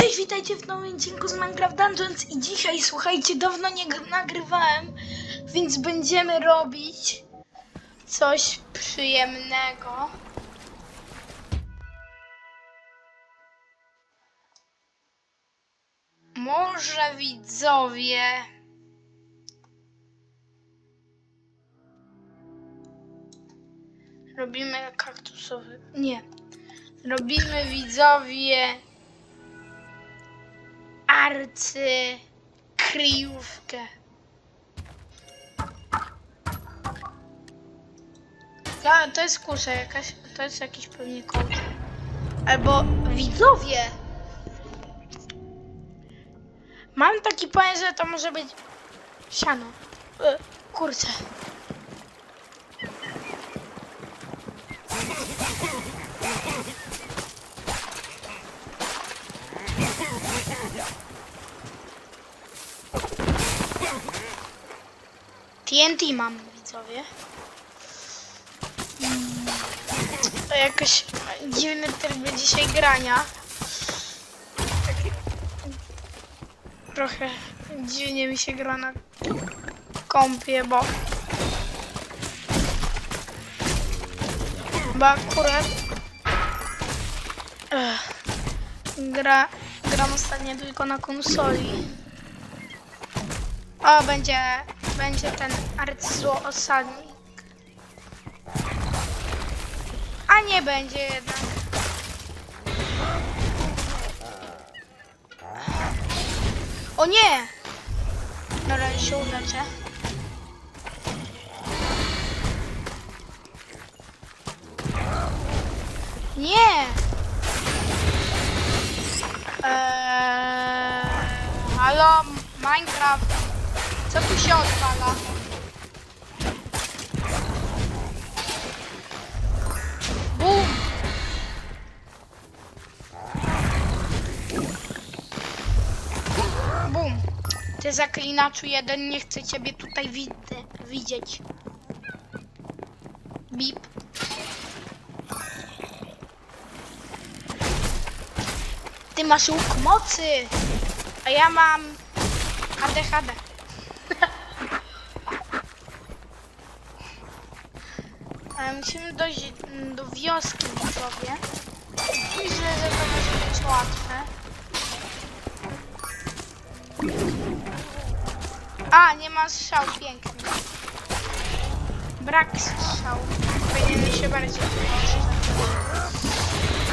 Cześć, witajcie w nowym odcinku z Minecraft Dungeons i dzisiaj, słuchajcie, dawno nie nagrywałem, więc będziemy robić coś przyjemnego. Może widzowie... Robimy kaktusowy... Nie. Robimy widzowie arcy kryjówkę. To, jest kusza jakaś, to jest jakiś pewnie kod. Albo widzowie. Mam taki pomysł, że to może być siano. E, kurczę. TNT mam, widzowie. Mm, To jakoś dziwny tryb dzisiaj grania. Taki- Trochę dziwnie mi się gra na kompie, bo... Bo akurat... Ech, gra, gram ostatnio tylko na konsoli. O, będzie, będzie ten arcyzło osadnik. A nie będzie jednak. O nie! Razie się. Nie! Eee, halo, Minecraft. Co tu się odpala? Bum! Bum! Ty zaklinaczu jeden, nie chcę ciebie tutaj widzę, widzieć. Bip. Ty masz łuk mocy, a ja mam ADHD. Musimy dojść do wioski widzowie. Myślę, że to może być łatwe. A, nie ma strzał, pięknie. Brak strzał. Powinienem się bardziej wyłożyć.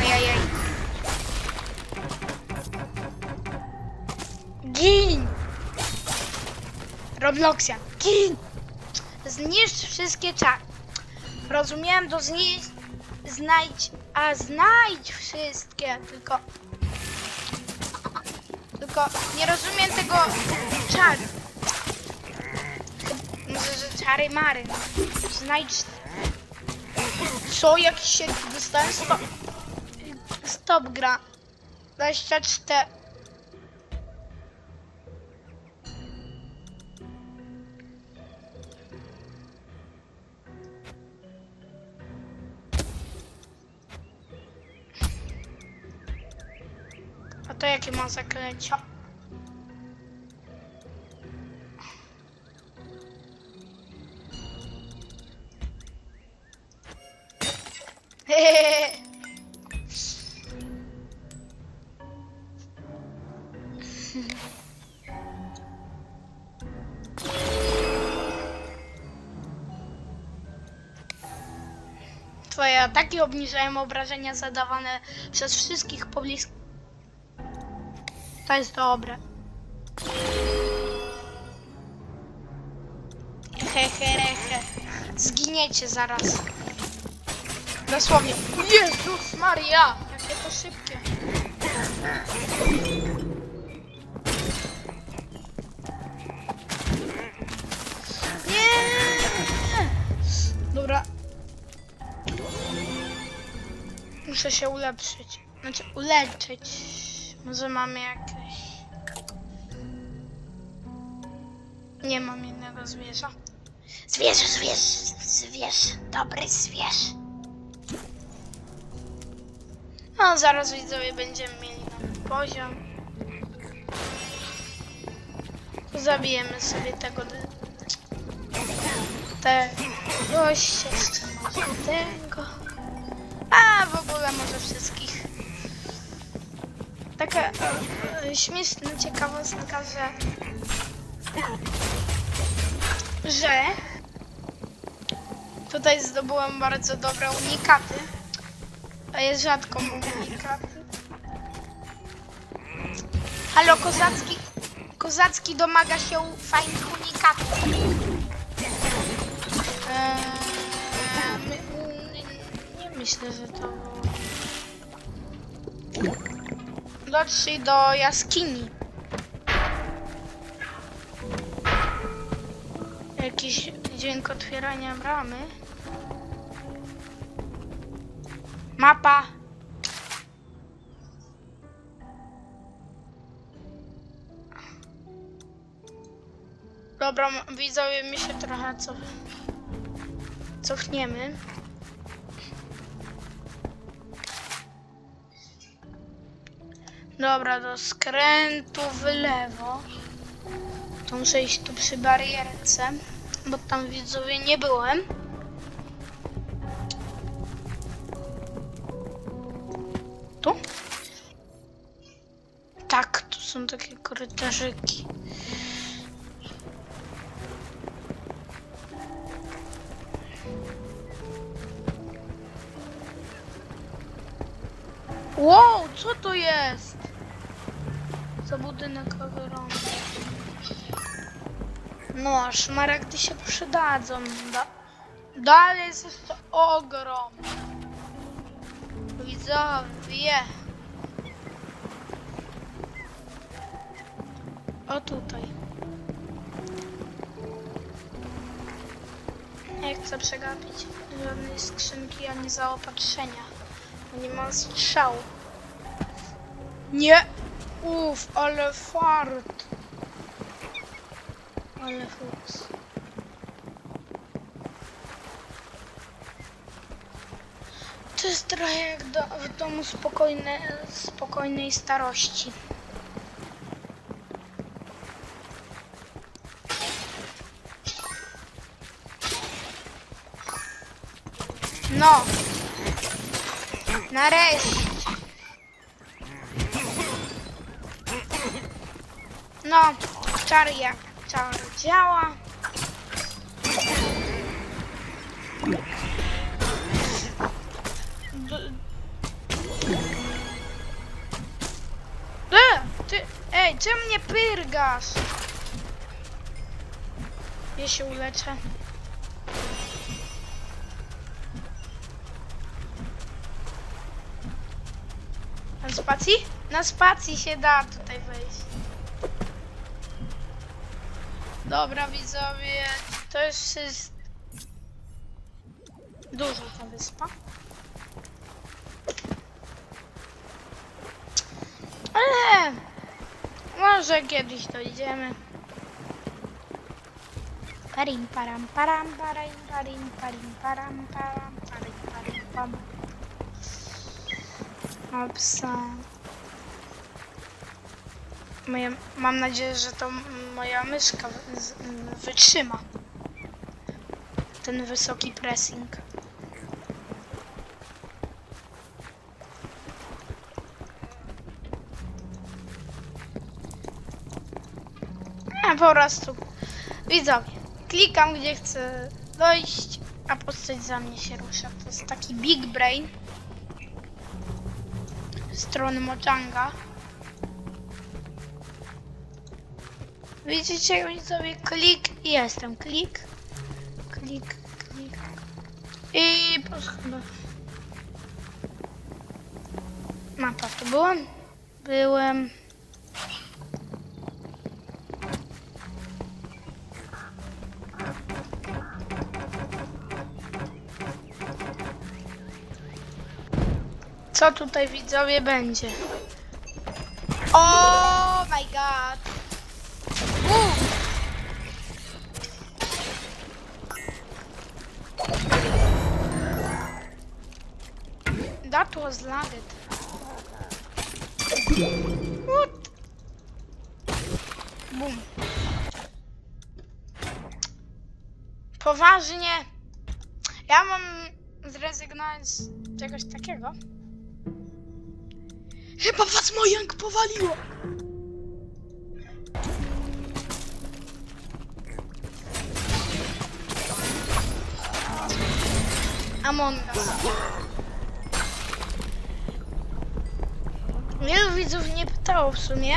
Ajajaj. Gin! Robloxia, gin! Zniszcz wszystkie czary. Rozumiałem do zniszcz, znajdź, a znajdź wszystkie, tylko... Tylko nie rozumiem tego czaru. Może, że czary mary. Znajdź... Co? Jakiś się dostałem? Stop. Stop gra. 24. jakie ma zaklęcia? Twoje ataki obniżają obrażenia zadawane przez wszystkich pobliskich. To jest dobre. Heherehe. Zginiecie zaraz. Dosłownie. Jezus Maria! Jakie to szybkie. Nie! Dobra. Muszę się ulepszyć. Znaczy uleczyć. Może mamy jakieś... Nie mam innego zwierza. Zwierzę, zwierz, zwierz, dobry zwierz. No, zaraz widzowie będziemy mieli nowy poziom. Zabijemy sobie tego. Te może tego. A w ogóle może wszystkich. Taka e, śmieszna ciekawostka, że że tutaj zdobyłem bardzo dobre unikaty. A jest rzadko unikaty. Halo, Kozacki. Kozacki domaga się fajnych unikatów. Eee, my, nie, nie myślę, że to. Dotrzyj do jaskini. Dźwięk otwierania bramy. Mapa. Dobra, widzowie, my się trochę cof... cofniemy. Dobra, do skrętu w lewo. To muszę iść tu przy barierce, bo tam widzowie nie byłem. Tu? Tak, tu są takie korytarzyki. Wow, co to jest? Za budynek ogromny. No, szmaragdy się przydadzą. Da dalej jest jeszcze ogrom. Widzowie. O tutaj. Nie chcę przegapić żadnej skrzynki ani zaopatrzenia. Nie mam strzału. Nie! Uff, ale fart. Ale fuks. To jest trochę jak do, w domu spokojne, spokojnej starości. No. Nareszcie. No, czar jak czar działa. D- E, ty, ej, czemu mnie pyrgasz? Ja się uleczę. Na spacji? Na spacji się da tutaj wejść. Dobra widzowie, to jest jest duża ta wyspa. Ale może kiedyś dojdziemy. Parim param param parim parim parim param param parim parim pam. Opsa. Mam nadzieję, że to moja myszka wytrzyma ten wysoki pressing. A po prostu widzowie, klikam gdzie chcę dojść, a postać za mnie się rusza. To jest taki big brain strony Mojanga. Widzicie widzowie, klik i jestem, klik, klik, klik i po schodach. Mapa? Byłem. Co tutaj widzowie będzie? Oh my god! That was lagged. What? Boom. Poważnie. Ja mam zrezygnować z czegoś takiego. Chyba was Mojang powaliło. Among Us. Wielu widzów nie pytało w sumie,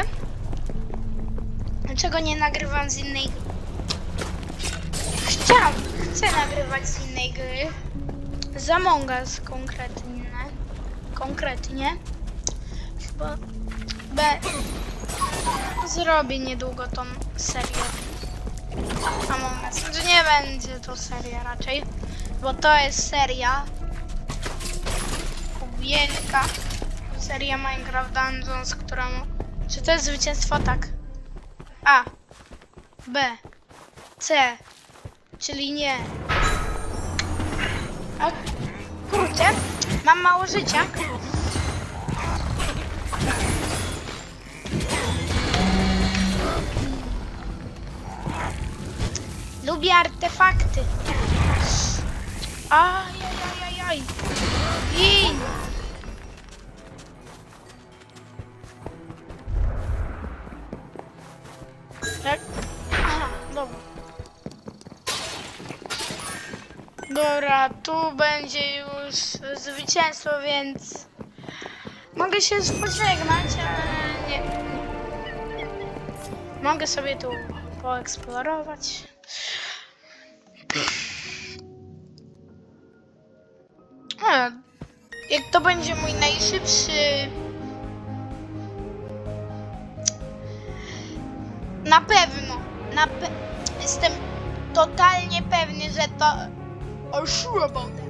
dlaczego nie nagrywam z innej. Chciałam, chcę nagrywać z innej gry. Z Among Us konkretnie. Konkretnie. Chyba B. Zrobię niedługo tą serię. Among Us. Znaczy nie będzie to seria raczej, bo to jest seria wielka seria Minecraft Dungeons, która ma... Czy to jest zwycięstwo? Tak. A. B. C. Czyli nie. A kurczę, mam mało życia. Lubię artefakty. Ajajajajaj. Gin. Tak? Tu będzie już zwycięstwo, więc mogę się pożegnać, ale nie. Mogę sobie tu poeksplorować. A, jak to będzie mój najszybszy Na pewno. Na pe jestem totalnie pewny, że to. Oh, sure about that.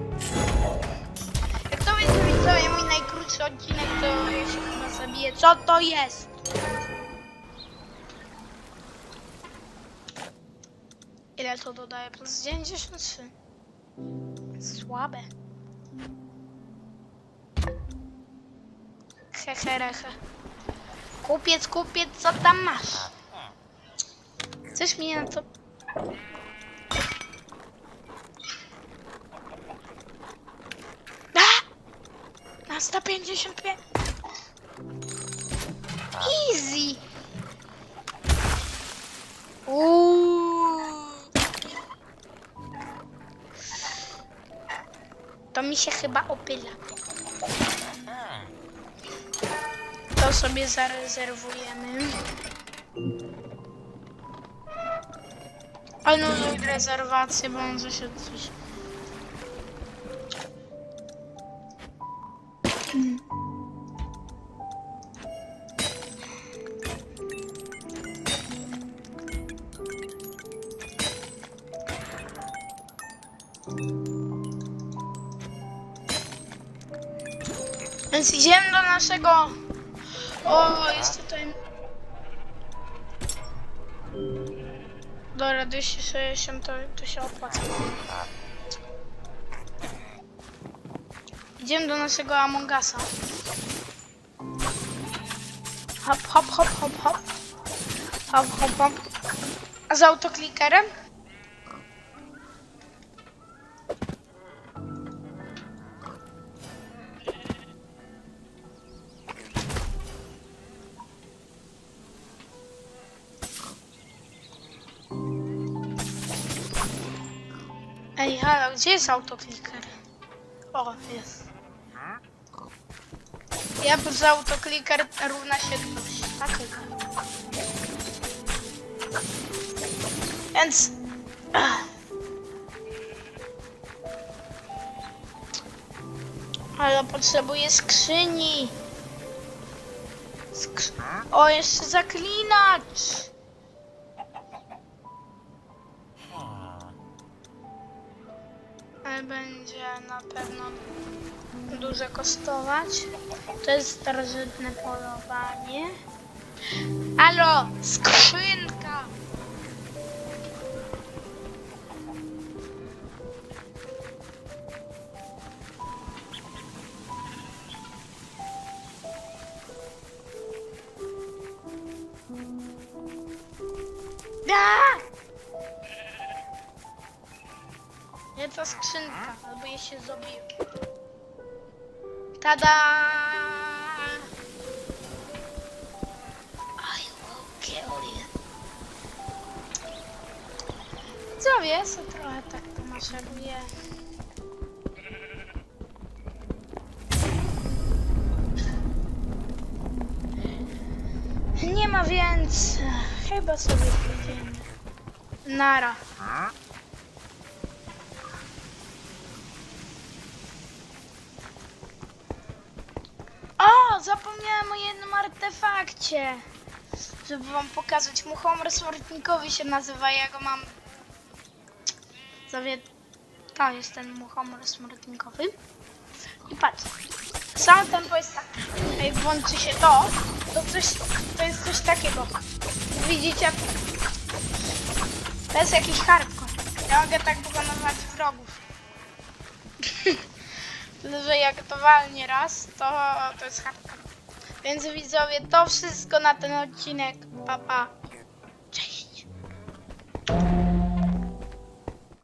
Jak to będzie widzowie mój najkrótszy odcinek, to ja się chyba zabiję. Co to jest? Ile to dodaje? Plus 93. Słabe. Heherehe. Kupiec, kupiec, co tam masz? Chcesz mi na to... A! Na 155. Easy. Uuu. To mi się chyba opyla. To sobie zarezerwujemy. Ale no rezerwację, bo może się coś... Więc idziemy do naszego... O, jest tutaj... Dobra, 260 to, to się opłaca. Idziemy do naszego Amongasa. Hop, hop, hop, hop, hop. Hop, hop, hop. A z autoklikerem? Gdzie jest autokliker? O, jest. Ja z autokliker równa się ktoś. Tak, Więc... Ale potrzebuję skrzyni. Skrzy... O, jeszcze zaklinacz. Będzie na pewno dużo kosztować. To jest starożytne polowanie. Alo! Skrzynka, albo je się zrobiło. Tada! I will kill you. Co wiesz, trochę tak to masz robię. Nie ma więc. Chyba sobie pójdziemy. Nara. Zapomniałem o jednym artefakcie. Żeby wam pokazać. Muchomor smortnikowy się nazywa, ja go mam. Zawie... To jest ten muchomor smortnikowy. I patrz. Sam tempo jest tak. Jak włączy się to, to coś, to jest coś takiego. Widzicie? To jest jakiś hardcore. Ja mogę tak pokonywać wrogów. Że jak to walnie raz, to, to jest hardcore. Więc widzowie, to wszystko na ten odcinek. Pa, pa.